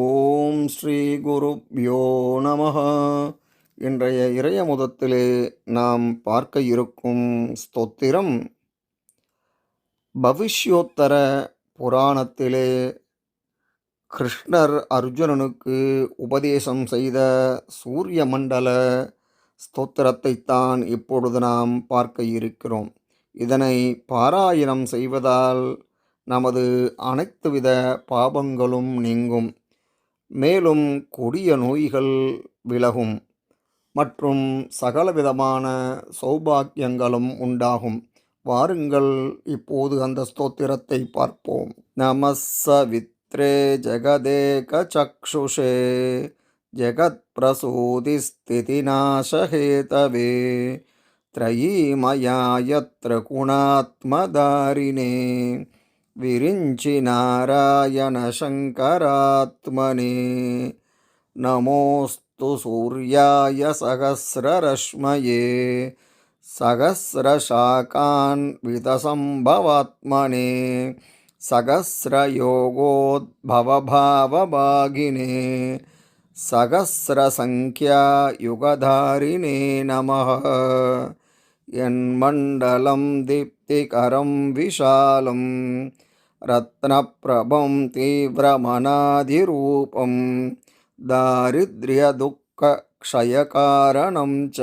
ஓம் ஸ்ரீ குருப்யோ நம இன்றைய இறைய முதத்திலே நாம் பார்க்க இருக்கும் ஸ்தோத்திரம் பவிஷ்யோத்தர புராணத்திலே கிருஷ்ணர் அர்ஜுனனுக்கு உபதேசம் செய்த சூரிய மண்டல ஸ்தோத்திரத்தைத்தான் இப்பொழுது நாம் பார்க்க இருக்கிறோம். இதனை பாராயணம் செய்வதால் நமது அனைத்துவித பாபங்களும் நீங்கும். மேலும் கொடிய நோய்கள் விலகும் மற்றும் சகலவிதமான சௌபாக்கியங்களும் உண்டாகும் வாருங்கள் இப்போது அந்த ஸ்தோத்திரத்தை பார்ப்போம் நமசவித்ரே ஜெகதேக சக்ஷுஷே ஜெகத் பிரசூதி ஸ்திதிநாசஹேதவே त्रयीमया यत्र गुणात्मदारिणे विरिञ्चि नारायणशङ्करात्मने। नमोऽस्तु सूर्याय सहस्ररश्मये। सहस्रशाकान्वितसम्भवात्मने सहस्रयोगोद्भवभावभागिने। सहस्रसङ्ख्यायुगधारिणे नमः यन्मण्डलं दीप्तिकरं विशालं रत्नप्रभं तीव्रमनाधिरूपं दारिद्र्यदुःखक्षयकारणं च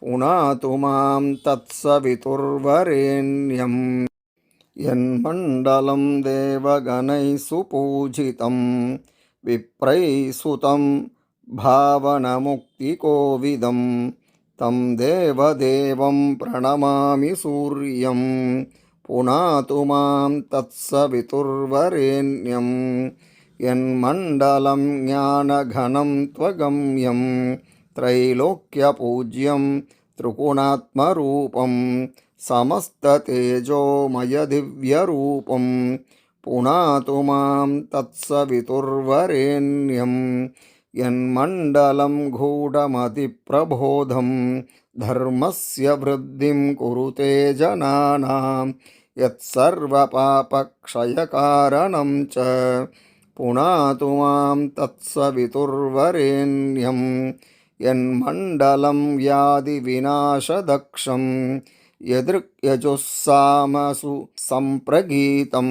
पुनातु मां तत्सवितुर्वरेण्यं। यन्मण्डलं देवगणैः सुपूजितं विप्रैः भावनमुक्तिकोविदम् तं देवदेवं प्रणमामि सूर्यं पुनातु मां तत्सवितुर्वरेण्यं यन्मण्डलं ज्ञानघनं त्वगम्यं त्रैलोक्यपूज्यं त्रिगुणात्मरूपं समस्ततेजोमयदिव्यरूपं पुनातु मां तत्सवितुर्वरेण्यम् यन्मण्डलं गूढमतिप्रबोधं धर्मस्य वृद्धिं कुरुते जनानां यत्सर्वपापक्षयकारणं च पुनातु मां तत्सवितुर्वरेण्यं यन्मण्डलं व्याधिविनाशदक्षं यदृक्यजुस्सामसु सम्प्रगीतं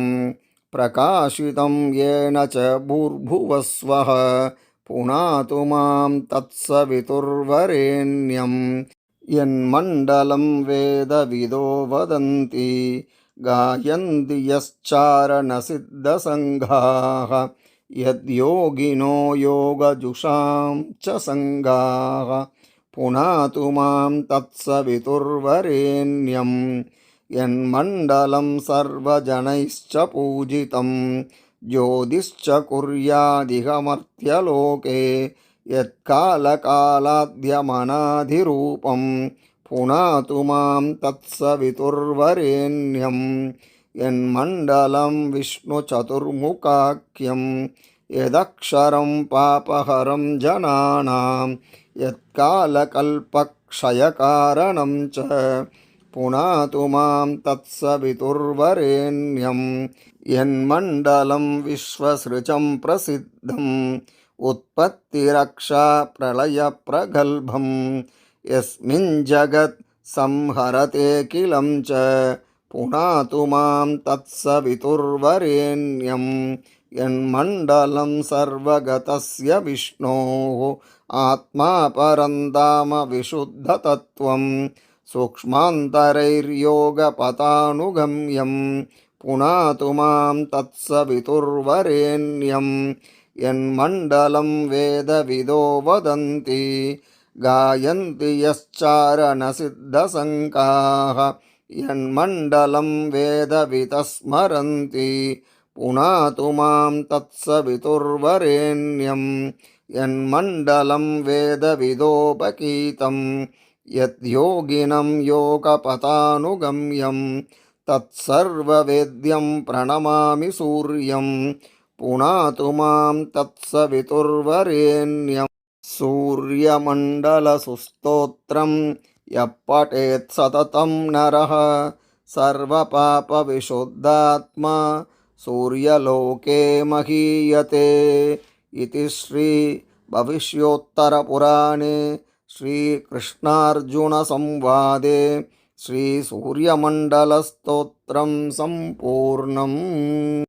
प्रकाशितं येन च भूर्भुवस्वः पुनातु मां तत्सवितुर्वरेण्यं। यन्मण्डलं वेदविदो वदन्ति गायन्ति यश्चारणसिद्धसङ्घाः यद्योगिनो योगजुषां च सङ्गाः पुनातु मां तत्सवितुर्वरेण्यं यन्मण्डलं सर्वजनैश्च पूजितं ज्योतिश्च कुर्यादिहमर्त्यलोके यत्कालकालाद्यमनाधिरूपं पुनातु मां तत्सवितुर्वरेण्यं यन्मण्डलं विष्णुचतुर्मुखाख्यं यदक्षरं पापहरं जनानां यत्कालकल्पक्षयकारणं च पुनातु मां तत्सवितुर्वरेण्यं यन्मण्डलं विश्वसृजं प्रसिद्धम् उत्पत्तिरक्षा प्रलयप्रगल्भं यस्मिन् जगत् संहरतेऽखिलं च पुनातु मां तत्सवितुर्वरेण्यं यन्मण्डलं सर्वगतस्य विष्णोः आत्मा परन्दाम विशुद्धतत्त्वं सूक्ष्मान्तरैर्योगपतानुगम्यं पुनातु मां तत्सवितुर्वरेण्यं यन्मण्डलं वेदविदो वदन्ति गायन्ति यश्चारणसिद्धसङ्काः यन्मण्डलं वेदवितस्मरन्ति पुनातु मां तत्सवितुर्वरेण्यं यन्मण्डलं वेदविदोपकीतं యద్యోగినం యోగపథానుగమ్యం తత్సర్వవేద్యం ప్రణమామి సూర్యం పునాతు మాం తత్సవితుర్వరేణ్యం సూర్యమండలసుస్తోత్రం ఎప్పటేత్ సతతం నర సర్వపాపవిశుద్ధాత్మా సూర్యలోకే మహీయతే ఇది శ్రీ భవిష్యోత్తరపురాణే श्रीकृष्णार्जुनसंवादे श्रीसूर्यमण्डलस्तोत्रं सम्पूर्णम्